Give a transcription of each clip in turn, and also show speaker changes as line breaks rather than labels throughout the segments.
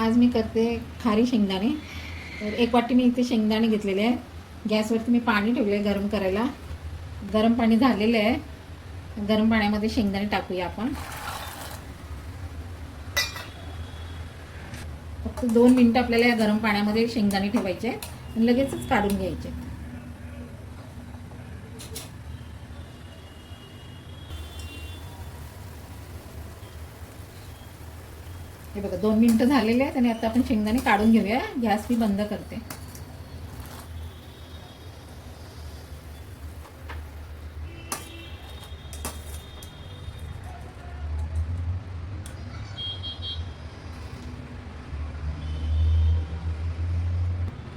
आज मी करते खारी शेंगदाणे. तर एक वाटी मी इथे शेंगदाणे घेतलेले आहे. गॅसवरती मी पाणी ठेवले आहे गरम करायला. गरम पाणी झालेलं आहे. गरम पाण्यामध्ये शेंगदाणे टाकूया आपण. फक्त दोन मिनटं आपल्याला या गरम पाण्यामध्ये शेंगदाणे ठेवायचे. आणि लगेचच काढून घ्यायचे. हे बघा दोन मिनटं झालेले आहेत आणि आता आपण शेंगदाणे काढून घेऊया. गॅस मी बंद करते.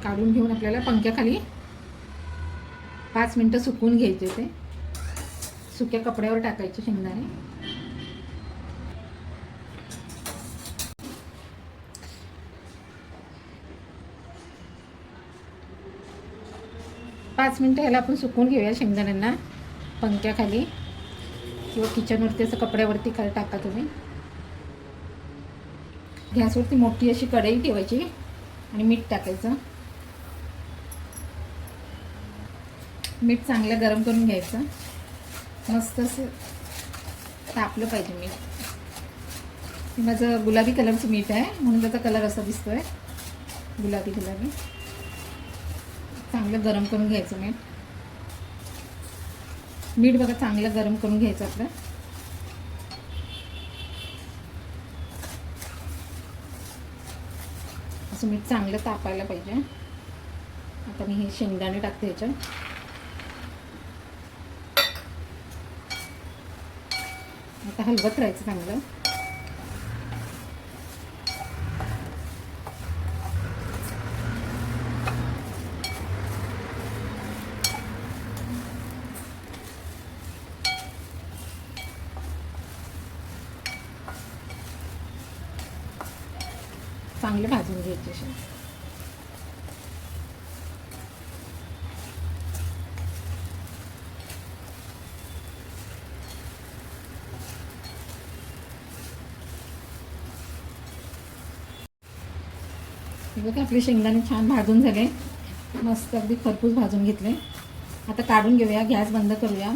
काढून घेऊन आपल्याला पंख्याखाली पाच मिनटं सुकवून घ्यायचे ते. सुक्या कपड्यावर टाकायचे शेंगदाणे. पाच मिनटं ह्याला आपण सुकून घेऊया शेंगदाण्यांना पंख्याखाली किंवा किचनवरती असं कपड्यावरती काय टाका तुम्ही. गॅसवरती मोठी अशी कढई ठेवायची आणि मीठ टाकायचं. मीठ चांगलं गरम करून घ्यायचं. मस्त असं तापलं पाहिजे मीठ. हे माझं गुलाबी कलरचं मीठ आहे. म्हणून त्याचा कलर असा दिसतोय. गुलाबी गुलाबी चांगलं गरम करून घ्यायचं मीठ मीठ बघा चांगलं गरम करून घ्यायचं आपलं. असं मीठ चांगलं तापायला पाहिजे. आता मी हे शेंगदाणे टाकते ह्याच्यात आता हलवत राहायचं चांगलं. चांगले भाजून घ्यायचे असे बघा आपले शेंगदाणे छान भाजून झाले. मस्त अगदी खरपूस भाजून घेतले. आता काढून घेऊया गॅस बंद करूया.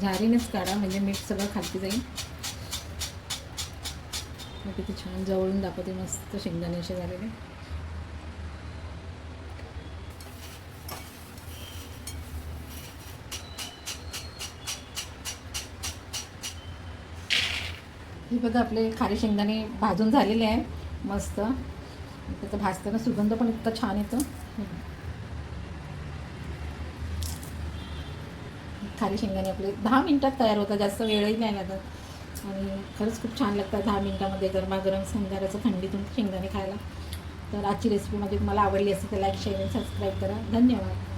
झारीनेच काढा म्हणजे मीठ सगळं खालती जाईल. मग किती छान जवळून दाखवते मस्त शेंगदाणे असे झालेले. हे बघा आपले खारे शेंगदाणे भाजून झालेले आहे मस्त. त्याचं भाजताना सुगंध पण इतका छान येतो. खारी शेंगदाणे आपले. दहा मिनटात तयार होतात जास्त वेळही नाही लागत. आणि खरंच खूप छान लागतात दहा मिनटामध्ये गरमागरम संध्याकाळचं थंडीतून शेंगदाणे खायला. तर आजची रेसिपी म्हणजे तुम्हाला आवडली असेल तर लाईक शेअर आणि सबस्क्राईब करा. धन्यवाद.